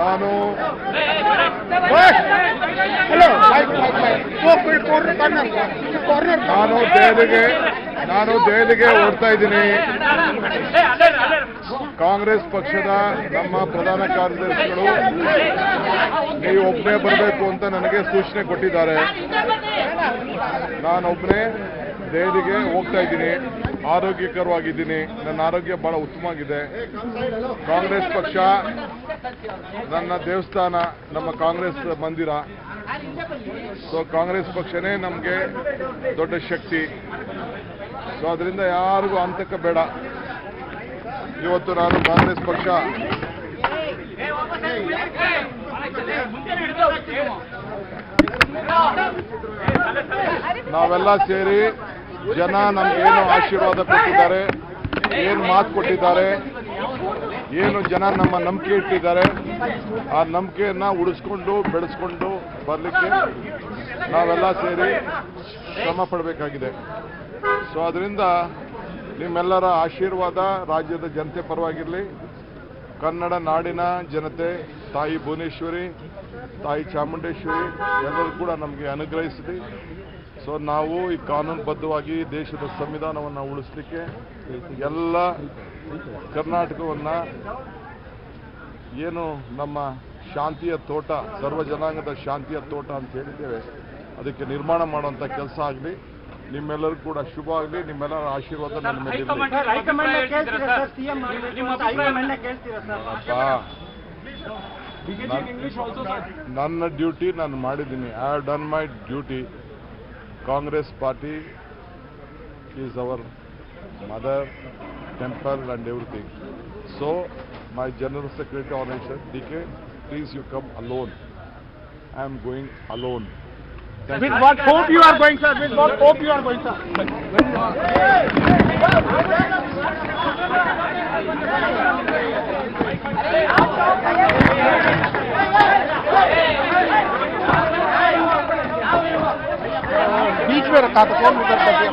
ನಾನು ನಾನು ದೆಹಲಿಗೆ ನಾನು ದೆಹಲಿಗೆ ಓಡ್ತಾ ಇದ್ದೀನಿ. ಕಾಂಗ್ರೆಸ್ ಪಕ್ಷದ ನಮ್ಮ ಪ್ರಧಾನ ಕಾರ್ಯದರ್ಶಿಗಳು ನೀವು ಒಬ್ಬನೇ ಬರಬೇಕು ಅಂತ ನನಗೆ ಸೂಚನೆ ಕೊಟ್ಟಿದ್ದಾರೆ. ನಾನೊಬ್ಬನೇ ದೆಹಲಿಗೆ ಹೋಗ್ತಾ ಇದ್ದೀನಿ. ಆರೋಗ್ಯಕರವಾಗಿದ್ದೀನಿ. ನನ್ನ ಆರೋಗ್ಯ ಬಹಳ ಉತ್ತಮವಾಗಿದೆ. ಕಾಂಗ್ರೆಸ್ ಪಕ್ಷ, ನನ್ನ ದೇವಸ್ಥಾನ, ನಮ್ಮ ಕಾಂಗ್ರೆಸ್ ಮಂದಿರ. ಸೊ ಕಾಂಗ್ರೆಸ್ ಪಕ್ಷನೇ ನಮಗೆ ದೊಡ್ಡ ಶಕ್ತಿ. ಸೊ ಅದರಿಂದ ಯಾರಿಗೂ ಅಂತಕ ಬೇಡ. ಇವತ್ತು ನಾನು ಕಾಂಗ್ರೆಸ್ ಪಕ್ಷ. ನಾವೆಲ್ಲ ಸೇರಿ ಜನ ನಮ್ಗೇನು ಆಶೀರ್ವಾದ ಕೊಟ್ಟಿದ್ದಾರೆ, ಏನು ಮಾತು ಕೊಟ್ಟಿದ್ದಾರೆ, ಏನು ಜನ ನಮ್ಮ ನಂಬಿಕೆ ಇಟ್ಟಿದ್ದಾರೆ, ಆ ನಂಬಿಕೆಯನ್ನ ಉಳಿಸ್ಕೊಂಡು, ಬೆಳೆಸ್ಕೊಂಡು ಬರಲಿಕ್ಕೆ ನಾವೆಲ್ಲ ಸೇರಿ ಶ್ರಮ ಪಡಬೇಕಾಗಿದೆ. ಸೊ ಅದರಿಂದ ನಿಮ್ಮೆಲ್ಲರ ಆಶೀರ್ವಾದ ರಾಜ್ಯದ ಜನತೆ ಪರವಾಗಿರಲಿ, ಕನ್ನಡ ನಾಡಿನ ಜನತೆ ತಾಯಿ ಭುವನೇಶ್ವರಿ ತಾಯಿ ಚಾಮುಂಡೇಶ್ವರಿ ಎಲ್ಲರೂ ಕೂಡ ನಮಗೆ ಅನುಗ್ರಹಿಸಿದೆ. ಸೊ ನಾವು ಈ ಕಾನೂನುಬದ್ಧವಾಗಿ ದೇಶದ ಸಂವಿಧಾನವನ್ನು ಉಳಿಸ್ಲಿಕ್ಕೆ ಎಲ್ಲ ಕರ್ನಾಟಕವನ್ನು ಏನು ನಮ್ಮ ಶಾಂತಿಯ ತೋಟ ಸರ್ವ ಜನಾಂಗದ ಶಾಂತಿಯ ತೋಟ ಅಂತ ಹೇಳಿದ್ದೇವೆ ಅದಕ್ಕೆ ನಿರ್ಮಾಣ ಮಾಡುವಂಥ ಕೆಲಸ ಆಗಲಿ ನಿಮ್ಮೆಲ್ಲರೂ ಕೂಡ ಶುಭ ಆಗಲಿ ನಿಮ್ಮೆಲ್ಲರ ಆಶೀರ್ವಾದ ನನ್ನ ಮೇಲೆ ಇರಲಿ ಸರ್, ಹೈಕಮಾಂಡ್ ಕೇಳ್ತೀರಾ ಸರ್ ಸಿಎಂ ಹೈಕಮಾಂಡ್ ಕೇಳ್ತೀರಾ ಸರ್ ಅಪ್ಪ, ನನ್ನ ಡ್ಯೂಟಿ ನಾನು ಮಾಡಿದ್ದೀನಿ I have done my duty Congress party is our mother temple and everything so my general secretary organisation D K please you come alone I am going alone With what hope you are going, sir? With what hope you are going, sir? ಬೇರೆ ಕಾತಕೊಂಡು ಬರ್ತಾರೆ